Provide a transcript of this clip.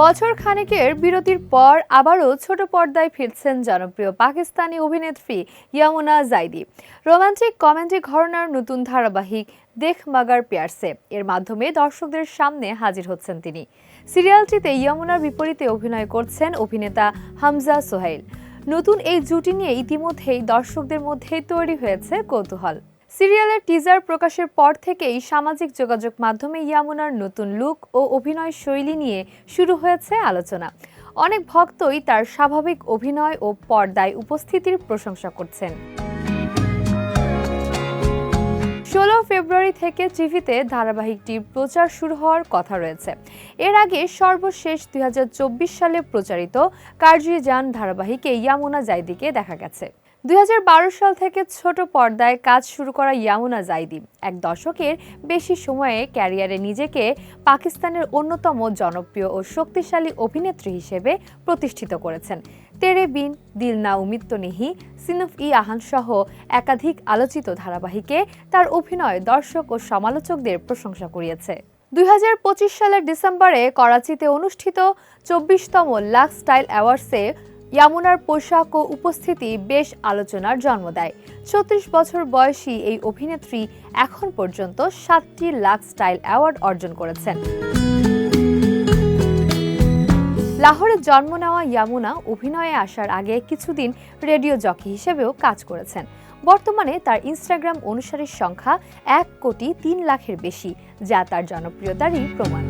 বছর খানেকের বিরতির পর আবারও ছোট পর্দায় ফিরছেন জনপ্রিয় পাকিস্তানি অভিনেত্রী ইয়ামুনা জাইদি। রোমান্টিক কমেডি ঘরনার নতুন ধারাবাহিক দেখ মাগার পিয়ারসে। এর মাধ্যমে দর্শকদের সামনে হাজির হচ্ছেন তিনি। সিরিয়ালটিতে ইয়ামুনার বিপরীতে অভিনয় করছেন অভিনেতা হামজা সোহেল নতুন এই জুটি নিয়ে ইতিমধ্যেই দর্শকদের মধ্যেই তৈরি হয়েছে কৌতূহল। সিরিয়ালের টিজার প্রকাশের পর থেকেই সামাজিক যোগাযোগ মাধ্যমে ইয়ামুনার নতুন লুক ও অভিনয় শৈলী নিয়ে শুরু হয়েছে আলোচনা। অনেক ভক্তই তার স্বাভাবিক অভিনয় ও পর্দায় উপস্থিতির প্রশংসা করছেন। ষোলো ফেব্রুয়ারি থেকে টিভিতে ধারাবাহিকটির প্রচার শুরু হওয়ার কথা রয়েছে। এর আগে সর্বশেষ দুই হাজার চব্বিশ সালে প্রচারিত কার্জি যান ধারাবাহিকে ইয়ামুনা জাইদিকে দেখা গেছে। দুই হাজার বারো সাল থেকে ছোট পর্দায় কাজ শুরু করা ইয়ামুনা জাইদি, এক দশকের বেশি সময়ে ক্যারিয়ারে নিজেকে পাকিস্তানের অন্যতম জনপ্রিয় ও শক্তিশালী অভিনেত্রী হিসেবে প্রতিষ্ঠিত করেছেন। তেরে বিন দিল না উমিত্ত নিহি সিনফ ই আহান সহ একাধিক আলোচিত ধারাবাহিকে তার অভিনয় দর্শক ও সমালোচকদের প্রশংসা কুড়িয়েছে। দুই সালের ডিসেম্বরে করাচিতে অনুষ্ঠিত চব্বিশতম লাক্স স্টাইল অ্যাওয়ার্ডসে ইয়ামুনার পোশাক ও উপস্থিতি বেশ আলোচনার জন্ম দেয়। ছত্রিশ বছর বয়সী এই অভিনেত্রী এখন পর্যন্ত সাতটি লাক্স স্টাইল অ্যাওয়ার্ড অর্জন করেছেন। লাহোরে জন্ম নেওয়া ইয়ামুনা অভিনয়ে আসার আগে কিছুদিন রেডিও জকি হিসেবেও কাজ করেছেন। বর্তমানে তার ইনস্টাগ্রাম অনুসারীর সংখ্যা এক কোটি তিন লাখের বেশি, যা তার জনপ্রিয়তারই প্রমাণ।